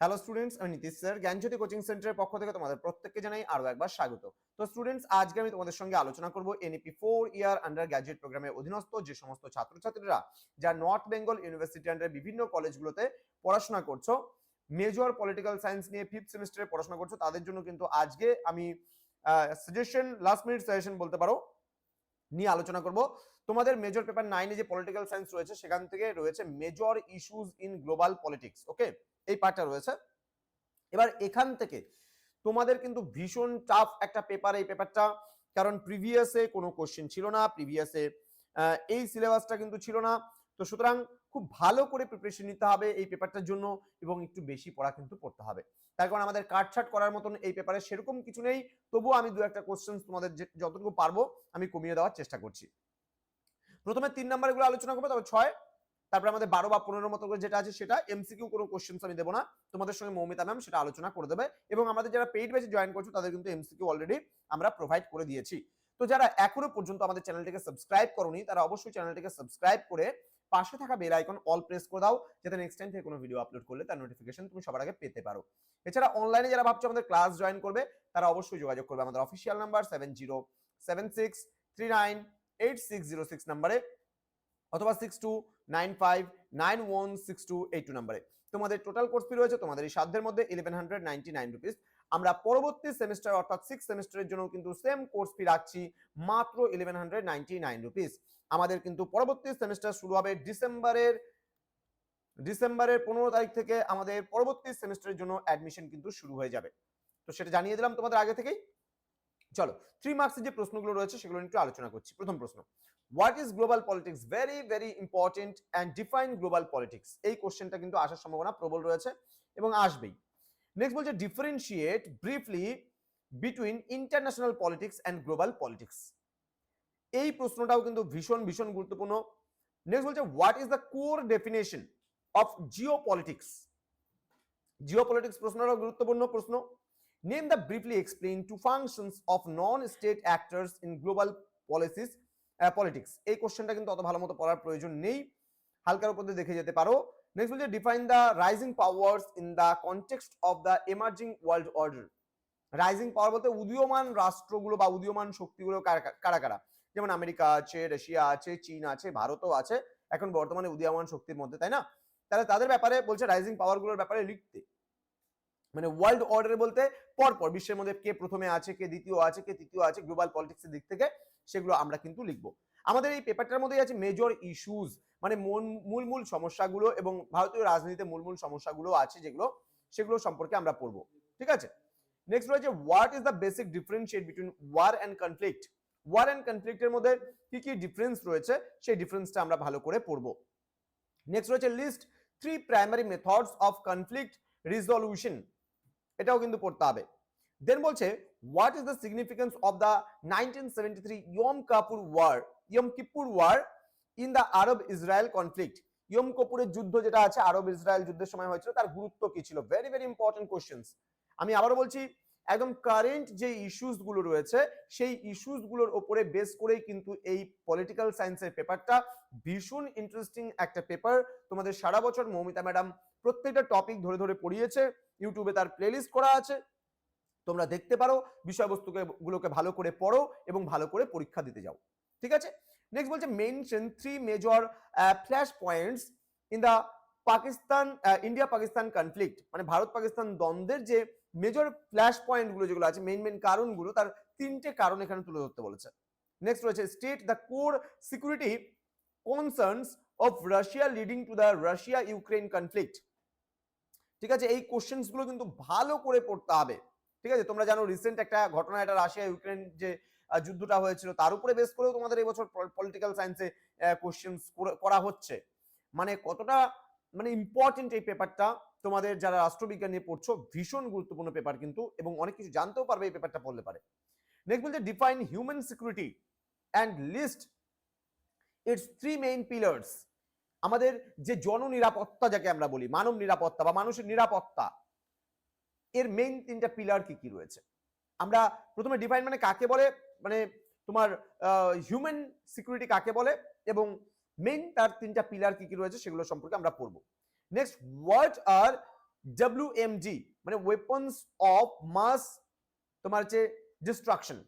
Hello students আমি Nitish sir Gyanjyoti coaching সেন্টারের পক্ষ থেকে তোমাদের প্রত্যেককে জানাই আরও একবার স্বাগত। তো স্টুডেন্টস আজকে আমি তোমাদের সঙ্গে আলোচনা করব NEP four year undergraduate প্রোগ্রামের অধীনস্থ যে সমস্ত ছাত্রছাত্রীরা, যা নর্থ বেঙ্গল ইউনিভার্সিটি আন্ডার বিভিন্ন কলেজগুলোতে পড়াশোনা করছ মেজর পলিটিক্যাল সায়েন্স নিয়ে ফিফথ সেমিস্টারে পড়াশোনা করছ, তাদের জন্য কিন্তু আজকে আমি সাজেশন লাস্ট মিনিট সাজেশন বলতে পারো, নিয়ে আলোচনা করব। তোমাদের মেজর পেপার নাইনে যে পলিটিক্যাল সায়েন্স রয়েছে, সেখান থেকে রয়েছে major issues in global politics okay এই পার্টটা রয়েছে। এবার এখান থেকে তোমাদের কিন্তু ভীষণ টাফ একটা পেপার এই পেপারটা কারণ প্রিভিয়াসে কোনো কোশ্চেন ছিল না প্রিভিয়াসে এই সিলেবাসটা কিন্তু ছিল না। তো সুতরাং খুব ভালো করে প্রিপারেশন নিতে হবে এই পেপারটার জন্য এবং একটু বেশি পড়া কিন্তু পড়তে হবে। তার কারণ আমাদের কাটছাট করার মতন এই পেপারে সেরকম কিছু নেই। তবুও আমি দু একটা কোশ্চেন তোমাদের যতটুকু পারব, আমি কমিয়ে দেওয়ার চেষ্টা করছি। প্রথমে তিন নাম্বারগুলো আলোচনা করব, তবে ছয় তারপরে আমাদের বারো বা পনেরো মতো করে যেটা আছে সেটা এমসিকিউ কোনো কোশ্চেন আমি দেবো না। তোমাদের সঙ্গে মৌমিতা ম্যাম সেটা আলোচনা করে দেবে এবং আমাদের যারা পেইড ব্যাচে জয়েন করছ তাদের কিন্তু এমসিকিউ অলরেডি আমরা প্রোভাইড করে দিয়েছি। তো যারা এখনও পর্যন্ত আমাদের চ্যানেলটিকে সাবস্ক্রাইব করোনি, তারা অবশ্যই চ্যানেলটিকে সাবস্ক্রাইব করে পাশে থাকা বেল আইকন অল প্রেস করে দাও, যাতে নেক্সট টাইম থেকে কোনো ভিডিও আপলোড করলে তার নোটিফিকেশন তুমি সবার আগে পেতে পারো। এছাড়া অনলাইনে যারা ভাবছ আমাদের ক্লাস জয়েন করবে, তারা অবশ্যই যোগাযোগ করবে আমাদের official number seven zero seven six three nine eight six zero six নাম্বারে অথবা six two nine five nine one six two eight two নাম্বারে। তোমাদের টোটাল কোর্স ফি রয়েছে, তোমাদের এই সাধ্যের মধ্যে eleven hundred ninety nine rupees আমরা পরবর্তী সেমিস্টার অর্থাৎ সিক্স সেমিস্টারের জন্য কিন্তু সেম কোর্স ফি রাখছি, মাত্র eleven hundred ninety nine rupees আমাদের কিন্তু পরবর্তী সেমিস্টার শুরু হবে ডিসেম্বরের ডিসেম্বরের পনেরো তারিখ থেকে আমাদের পরবর্তী সেমিস্টারের জন্য অ্যাডমিশন কিন্তু শুরু হয়ে যাবে। তো সেটা জানিয়ে দিলাম তোমাদের আগে থেকেই। চলো থ্রি মার্কসের যে প্রশ্নগুলো রয়েছে, সেগুলো একটু আলোচনা করছি। প্রথম প্রশ্ন what is global politics very very important and define global politics এই কোশ্চেনটা কিন্তু আসার সম্ভাবনা প্রবল রয়েছে এবং আসবেই। নেক্সট বলছে differentiate briefly between international politics and global politics এই প্রশ্নটাও কিন্তু ভীষণ ভীষণ গুরুত্বপূর্ণ। নেক্সট বলছে what is the core definition of geopolitics geopolitics প্রশ্নটাও গুরুত্বপূর্ণ প্রশ্ন। Name the briefly explain two functions of non state actors in global policies politics এই কোশ্চেনটা কিন্তু অত ভালো মতো পড়ার প্রয়োজন নেই। হালকার উপর দেখে যেতে পারো। নেক্সট বলছে define the rising powers in the context of the emerging world order rising power বলতে উদীয়মান রাষ্ট্রগুলো বা উদীয়মান শক্তিগুলো কারা কারা কারা যেমন আমেরিকা আছে, রাশিয়া আছে, চীন আছে, ভারতও আছে। এখন বর্তমানে উদীয়মান শক্তির মধ্যে, তাই না? তাহলে তাদের ব্যাপারে বলছে রাইজিং পাওয়ারগুলোর ব্যাপারে লিখতে। মানে ওয়ার্ল্ড অর্ডার বলতে পরপর, বিশ্বের মধ্যে কে প্রথমে আছে, কে দ্বিতীয় আছে, কে তৃতীয় আছে গ্লোবাল পলিটিক্সের দিক থেকে। সেগুলো আমরা কিন্তু লিখব। আমাদের এই পেপারটার মধ্যেই আছে মেজর ইস্যুজ মানে মূল- মূল সমস্যাগুলো এবং ভারতীয় রাজনীতিতে মূল মূল সমস্যাগুলো আছে যেগুলো, সেগুলো সম্পর্কে আমরা পড়ব। ঠিক আছে? নেক্সট রয়েছে what is the basic differentiate between war and conflict war and কনফ্লিক্টের মধ্যে কি কি ডিফারেন্স রয়েছে? সেই ডিফারেন্সটা আমরা ভালো করে পড়ব। নেক্সট রয়েছে list three primary methods of conflict resolution এটাও কিন্তু পড়তে হবে। দেন বলছে what is the significance of the nineteen seventy three Yom Kippur war Yom Kippur war in the Arab Israel conflict যুদ্ধ যেটা আছে আরব ইসরায়েল যুদ্ধের সময় হয়েছিল, তার গুরুত্ব কি ছিল? ভেরি ভেরি ইম্পর্টেন্ট কোশ্চেন্স আমি আবারও বলছি, একদম কারেন্ট যে ইস্যুসগুলো রয়েছে, সেই ইস্যুসগুলোর ওপরে বেস করেই কিন্তু এই পলিটিক্যাল সায়েন্সের পেপারটা ভীষণ ইন্টারেস্টিং একটা পেপার তোমাদের সারা বছর মৌমিতা ম্যাডাম প্রত্যেকটা টপিক ধরে ধরে পড়িয়েছে ইউটিউবে তার প্লেলিস্ট করা আছে। তোমরা দেখতে পারো, বিষয়বস্তুকে, গুলোকে ভালো করে পড়ো এবং ভালো করে পরীক্ষা দিতে যাও। ঠিক আছে? নেক্সট বলছে mention three major flash points in the Pakistan India Pakistan conflict মানে ভারত পাকিস্তান দ্বন্দ্বের যে মেজর ফ্ল্যাশ পয়েন্টগুলো যেগুলো আছে মেইন মেইন কারণগুলো, তার তিনটে কারণ এখানে তুলে ধরতে বলেছে। নেক্সট রয়েছে state the core security concerns of Russia leading to the Russia Ukraine conflict ঠিক আছে? এই কোশ্চেন্সগুলো কিন্তু ভালো করে পড়তে হবে। ঠিক আছে? তোমরা জানো রিসেন্ট একটা ঘটনা, এটা রাশিয়া, ইউক্রেন যে যুদ্ধটা হয়েছিল, তার উপরে বেস করেও তোমাদের এবছর পলিটিক্যাল সায়েন্সে কোশ্চেন্স করা হচ্ছে। মানে কতটা মানে ইম্পর্টেন্ট এই পেপারটা তোমাদের যারা রাষ্ট্রবিজ্ঞান নিয়ে পড়ছো, ভীষণ গুরুত্বপূর্ণ পেপার কিন্তু, এবং অনেক কিছু জানতেও পারবে এই পেপারটা পড়লে পারে। নেক্সট বলছে define human security and list its three main pillars আমাদের যে জননিরাপত্তা, যাকে আমরা বলি, মানব নিরাপত্তা বা মানুষের নিরাপত্তা এর মেইন তিনটা পিলার কি কি রয়েছে? আমরা প্রথমে ডিফাইন মানে কাকে বলে? মানে তোমার হিউম্যান সিকিউরিটি কাকে বলে? এবং মেইন তার তিনটা পিলার কি কি রয়েছে সেগুলো সম্পর্কে আমরা পড়ব। নেক্সট হোয়াট আর ডব্লিউএমজি মানে ওয়েপন্স অফ মাস তোমার হচ্ছে destruction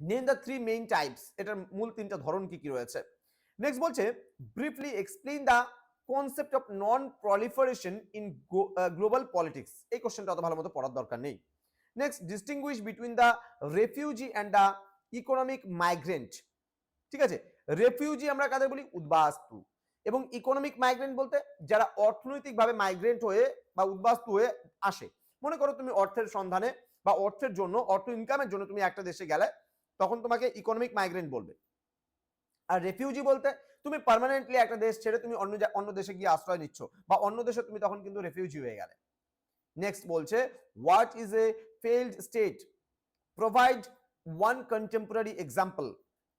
name the three main types এটার মূল তিনটা ধরন কি কি রয়েছে? নেক্সট বলছে briefly explain the concept of non proliferation in global politics এই কোশ্চেনটা অত ভালো মতো পড়ার দরকার নেই। Next distinguish between the refugee and the economic migrant ঠিক আছে? রেফিউজি আমরা কাদের বলি? উদ্বাস্তু। এবং ইকোনমিক মাইগ্রেন্ট বলতে যারা অর্থনৈতিকভাবে মাইগ্রেন্ট হয়ে বা উদ্বাস্তু হয়ে আসে। মনে করো তুমি অর্থের সন্ধানে বা অর্থের জন্য, অর্থ ইনকামের জন্য তুমি একটা দেশে গেলে, তখন তোমাকে ইকোনমিক মাইগ্রেন্ট বলবে। আর রেফিউজি বলতে তুমি পার্মানেন্টলি একটা দেশ ছেড়ে তুমি অন্য অন্য দেশে গিয়ে আশ্রয় নিচ্ছ বা অন্য দেশে তুমি তখন কিন্তু রেফিউজি হয়ে গেলে। নেক্সট বলছে what is a failed state provide one contemporary example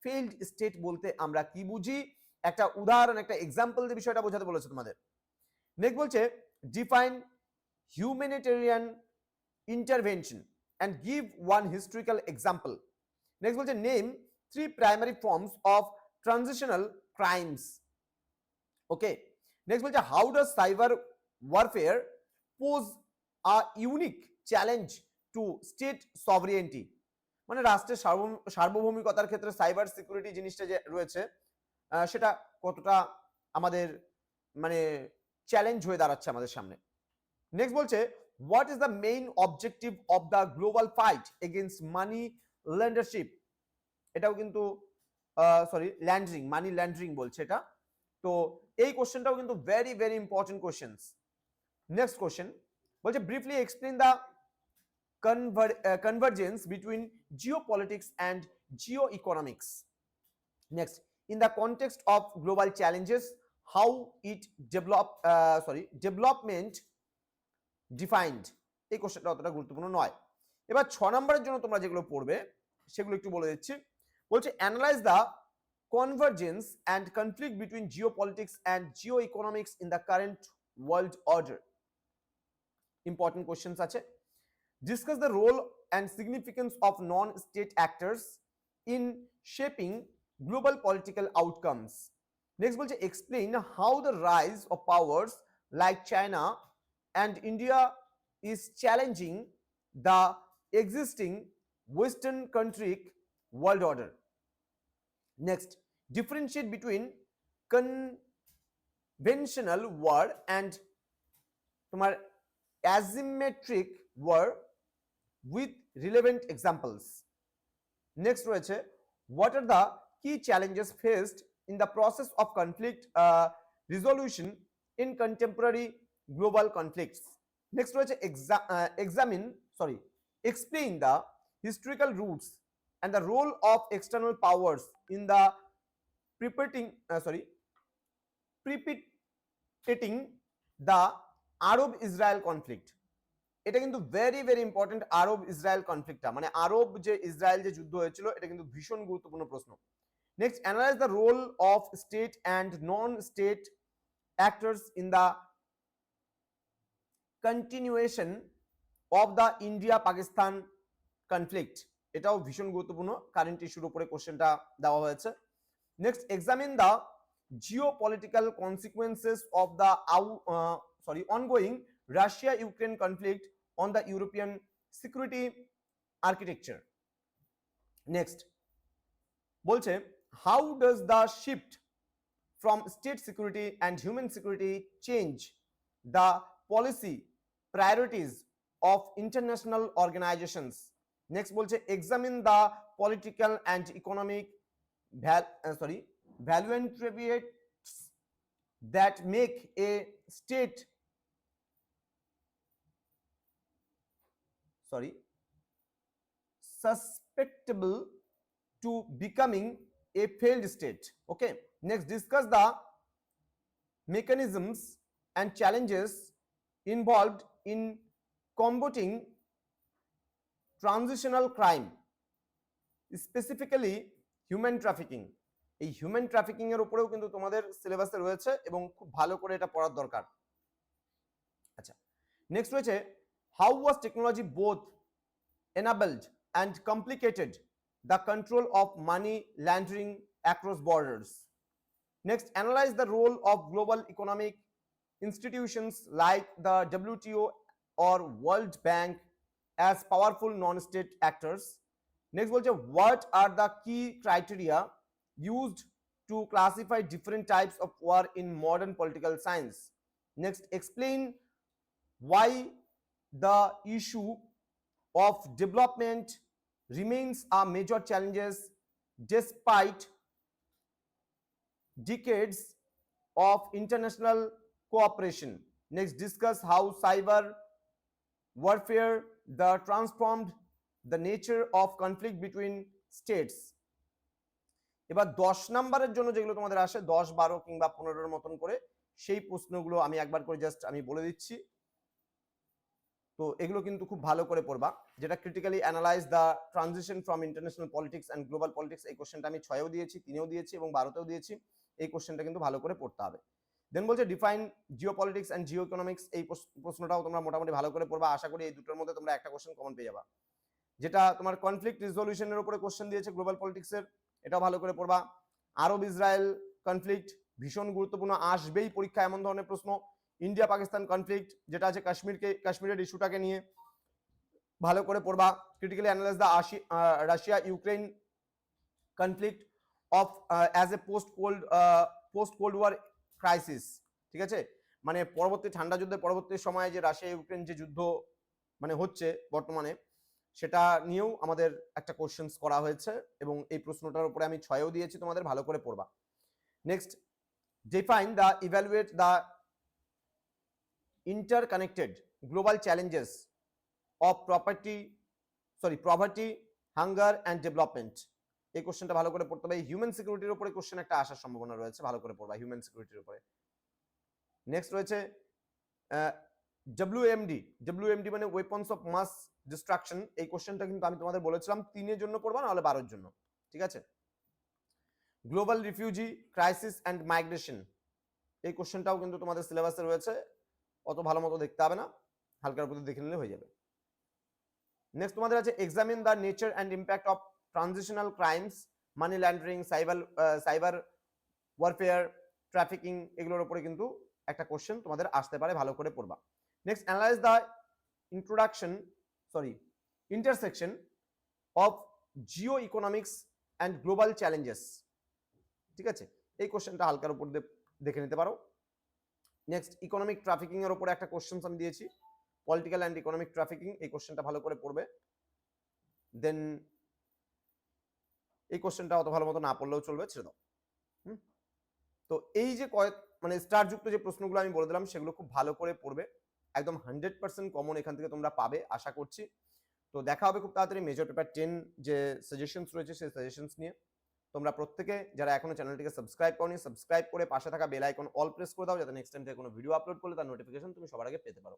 failed state বলতে আমরা কি বুঝি? একটা উদাহরণ, একটা এক্সাম্পল দিয়ে বিষয়টা বোঝাতে বলেছে তোমাদের। নেক্সট বলছে define humanitarian intervention and give one historical example next বলছে name three primary forms of transitional crimes okay next বলছে how does cyber warfare pose a unique challenge to state sovereignty মানে রাষ্ট্রের সার্বভৌম- সার্বভৌমিকতার ক্ষেত্রে সাইবার সিকিউরিটি জিনিসটা যে রয়েছে সেটা কতটা আমাদের মানে চ্যালেঞ্জ হয়ে দাঁড়াচ্ছে আমাদের সামনে। নেক্সট বলছে what is the main objective of the global fight against money laundering এটাও কিন্তু সরি ল্যান্ডরিং মানি ল্যান্ডরিং বলছে এটা তো এই কোশ্চেনটাও কিন্তু very very important questions next question বলছে briefly explain the convergence between geopolitics and geoeconomics. Next, in the context of global challenges, how it develop, uh, sorry, development defined. এই কোশ্চেনটা অতটা গুরুত্বপূর্ণ নয় এবার ছ নম্বরের জন্য তোমরা যেগুলো পড়বে সেগুলো একটু বলে দিচ্ছি বলছে analyse the convergence and conflict between geopolitics and geoeconomics in the current world order important questions আছে discuss the role and significance of non-state actors in shaping global political outcomes. Next বলছে explain how the rise of powers like China and India is challenging the existing Western country world order. Next, differentiate between conventional war and তোমার asymmetric war with relevant examples. Next রয়েছে are the key challenges faced in the process of conflict uh, resolution in contemporary global conflicts. Next রয়েছে uh, examine sorry explain the historical roots and the role of external powers in the precipitating uh, sorry precipitating the Arab Israel conflict. এটা কিন্তু very very important Arab Israel কনফ্লিক্টটা মানে Arab যে Israel যে যুদ্ধ হয়েছিল এটা কিন্তু ভীষণ গুরুত্বপূর্ণ প্রশ্ন। Next analyse the role of state and non state actors in the continuation of the India Pakistan conflict এটাও ভীষণ গুরুত্বপূর্ণ। কারেন্ট ইস্যুর উপরে কোশ্চেনটা দেওয়া হয়েছে। Next examine the geopolitical consequences of the uh sorry ongoing Russia Ukraine conflict on the European security architecture next বলছে how does the shift from state security and human security change the policy priorities of international organisations Next বলছে the political and economic val uh, sorry value attributes that make a state sorry susceptible to becoming a failed state okay next discuss the mechanisms and challenges involved in combating transitional crime specifically human trafficking এই human trafficking এর উপরেও কিন্তু তোমাদের সিলেবাসে রয়েছে এবং খুব ভালো করে এটা পড়ার দরকার। আচ্ছা নেক্সট হয়েছে how was technology both enabled and complicated the control of money laundering across borders next analyse the role of global economic institutions like the WTO or World Bank as powerful non-state actors. Next বলছে what are the key criteria used to classify different types of war in modern political science? Next, explain why the issue of development remains a major challenges despite decades of international cooperation. Next, discuss how cyber warfare the transformed the nature of conflict between states. এবার দশ নাম্বারের জন্য যেগুলো তোমাদের আসে, দশ, বারো কিংবা পনেরোর মতন করে, সেই প্রশ্নগুলো আমি একবার করে জাস্ট আমি বলে দিচ্ছি তো এগুলো কিন্তু খুব ভালো করে পড়বা, যেটা critically analyse the transition from international politics and global politics এই কোশ্চেনটা আমি ছয়েও দিয়েছি, তিনেও দিয়েছি এবং বারোতেও দিয়েছি, এই কোশ্চেনটা কিন্তু ভালো করে পড়তে হবে দেন বলছে define geopolitics and geoeconomics এই প্রশ্নটাও তোমরা মোটামুটি ভালো করে পড়বা। আশা করি এই দুটোর মধ্যে তোমরা একটা কোশ্চেন কমন পেয়ে যাবা। যেটা তোমার কনফ্লিক্ট রিজলিউশনের উপরে কোশ্চেন দিয়েছে গ্লোবাল পলিটিক্সের এটাও ভালো করে পড়বা। আরব ইসরায়েল কনফ্লিক্ট ভীষণ গুরুত্বপূর্ণ, আসবেই পরীক্ষা এমন ধরনের প্রশ্ন। ইন্ডিয়া পাকিস্তান কনফ্লিক্ট যেটা আছে কাশ্মীরকে, কাশ্মীরের ইস্যুটাকে নিয়ে ভালো করে পড়বা। Critically analyse the Russia Ukraine conflict of as a post cold post cold war crisis ঠিক আছে? মানে পরবর্তী ঠান্ডা যুদ্ধের পরবর্তী সময়ে যে রাশিয়া ইউক্রেন যে যুদ্ধ মানে হচ্ছে বর্তমানে, সেটা নিয়েও আমাদের একটা কোশ্চেন্স করা হয়েছে এবং এই প্রশ্নটার উপরে আমি ছয়েও দিয়েছি, তোমাদের ভালো করে পড়বা। Next define the evaluate the interconnected global challenges of property, sorry, poverty, hunger and development. এই কোশ্চেনটা ভালো করে পড়তে হবে। হিউম্যান সিকিউরিটির উপরে কোশ্চেন একটা আসার সম্ভাবনা রয়েছে, ভালো করে পড়বা হিউম্যান সিকিউরিটির উপরে। নেক্সট রয়েছে ডব্লিউএমডি ডব্লিউএমডি মানে ওয়েপন্স অফ মাস ডিস্ট্রাকশন এই কোশ্চেনটা কিন্তু আমি তোমাদের বলেছিলাম, তিনের জন্য পড়বা, নাহলে বারোর জন্য। ঠিক আছে? Global refugee crisis and migration এই কোশ্চেনটাও কিন্তু তোমাদের সিলেবাসে রয়েছে, অত ভালো মতো দেখতে হবে না, হালকার প্রতি দেখে নিলে হয়ে যাবে। নেক্সট তোমাদের আছে examine the nature and impact of transitional crimes money laundering cyber cyber warfare trafficking এগুলোর উপরে কিন্তু একটা কোশ্চেন তোমাদের আসতে পারে, ভালো করে পড়বা। Next analyse the introduction sorry intersection of geoeconomics and global challenges ঠিক আছে? এই কোশ্চেনটা হালকার উপর দেখে নিতে পারো। নেক্সট ইকোনমিক ট্রাফিকিং ওপরে একটা কোশ্চেন আমি দিয়েছি। পলিটিক্যাল অ্যান্ড ইকোনমিক ট্রাফিকিং এই কোশ্চেনটা ভালো করে পড়বে। দেন এই কোশ্চেনটা অত ভালো মতো না পড়লেও চলবে, ছেড়ে দাও? তো এই যে কয়েক মানে স্টার যুক্ত যে প্রশ্নগুলো আমি বলে দিলাম, সেগুলো খুব ভালো করে পড়বে। একদম হান্ড্রেড পার্সেন্ট কমন এখান থেকে তোমরা পাবে, আশা করছি। তো দেখা হবে খুব তাড়াতাড়ি মেজর পেপার টেন যে সাজেশনস রয়েছে, সেই সাজেশনস নিয়ে। তোমরা প্রত্যেকে যারা এখনও চ্যানেলটিকে সাবস্ক্রাইব করনি সাবস্ক্রাইব করে পাশে থাকা বেল আইকন অল প্রেস করে দাও, যাতে নেক্সট টাইম থেকে কোনো ভিডিও আপলোড করলে তার নোটিফিকেশন তুমি সবার আগে পেতে পারো।